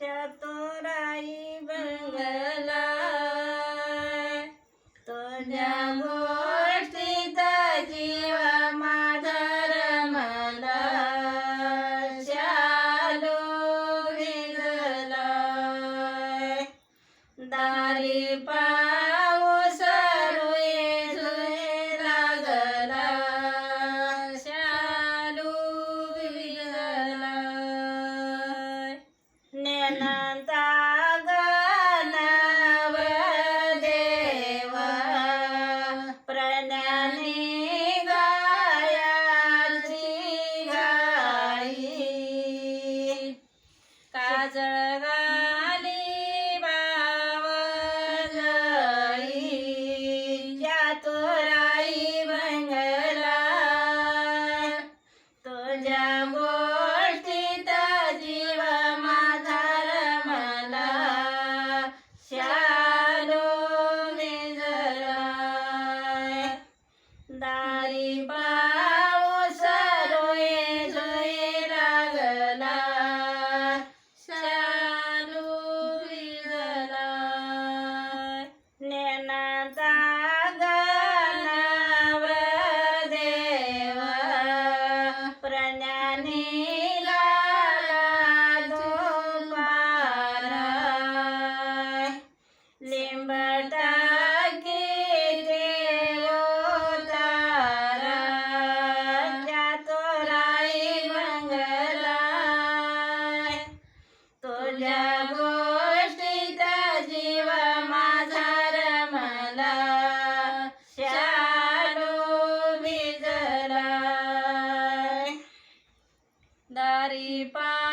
चतुराई बंगला तुझ्या गोष्टीत जीव माझा रमला शालू विजला. दारी पा चातुराई बंगला तुझ्या गोष्टीत जीव माझा रमला शालो निजला. दारी पाऊस limberta Dari pa.